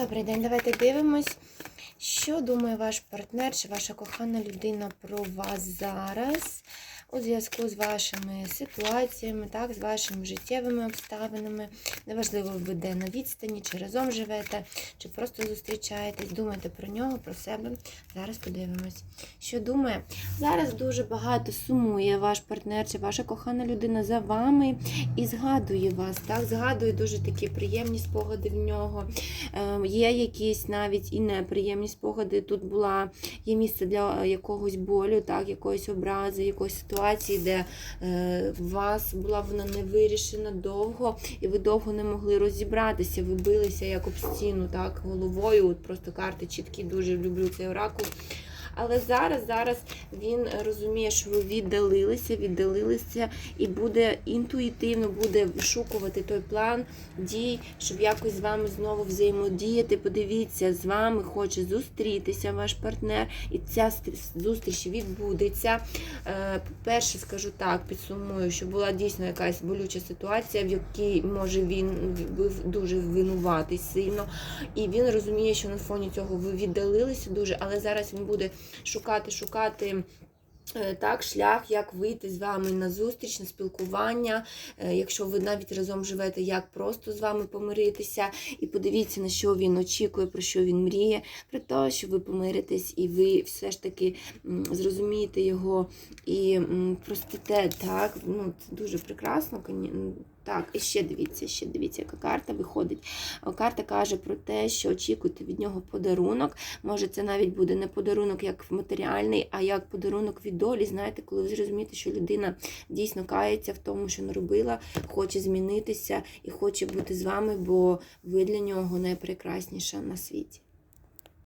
Добрий день, давайте дивимось, що думає ваш партнер чи ваша кохана людина про вас зараз у зв'язку з вашими ситуаціями, так, з вашими життєвими обставинами. Неважливо, ви де на відстані, чи разом живете, чи просто зустрічаєтесь. Думайте про нього, про себе. Зараз подивимось, що думає. Зараз дуже багато сумує ваш партнер чи ваша кохана людина за вами і згадує вас. Так, згадує дуже такі приємні спогади в нього. Е, Є якісь навіть і неприємні спогади. Тут була є місце для якогось болю, так, якоїсь образи, якоїсь ситуації, де е, у вас була вона не вирішена довго, і ви довго не могли розібратися. Ви билися як об стіну, так, головою. От просто карти чіткі, дуже люблю цей оракул. Але зараз, зараз він розуміє, що ви віддалилися, віддалилися, і буде інтуїтивно буде вишукувати той план дій, щоб якось з вами знову взаємодіяти. Подивіться, з вами хоче зустрітися ваш партнер, і ця ст- зустріч відбудеться. Е, Перше, скажу так, підсумую, що була дійсно якась болюча ситуація, в якій може він дуже винуватий сильно. І він розуміє, що на фоні цього ви віддалилися дуже, але зараз він буде шукати, шукати. Е, Так, шлях, як вийти з вами на зустріч, на спілкування, е, якщо ви навіть разом живете, як просто з вами помиритися, і подивіться, на що він очікує, про що він мріє, про те, що ви помиритесь, і ви все ж таки зрозумієте його і простите. Так, ну це дуже прекрасно. Так, і ще дивіться, ще дивіться, яка карта виходить. Карта каже про те, що очікуйте від нього подарунок. Може, це навіть буде не подарунок як матеріальний, а як подарунок від долі. Знаєте, коли ви зрозумієте, що людина дійсно кається в тому, що наробила, хоче змінитися і хоче бути з вами, бо ви для нього найпрекрасніша на світі.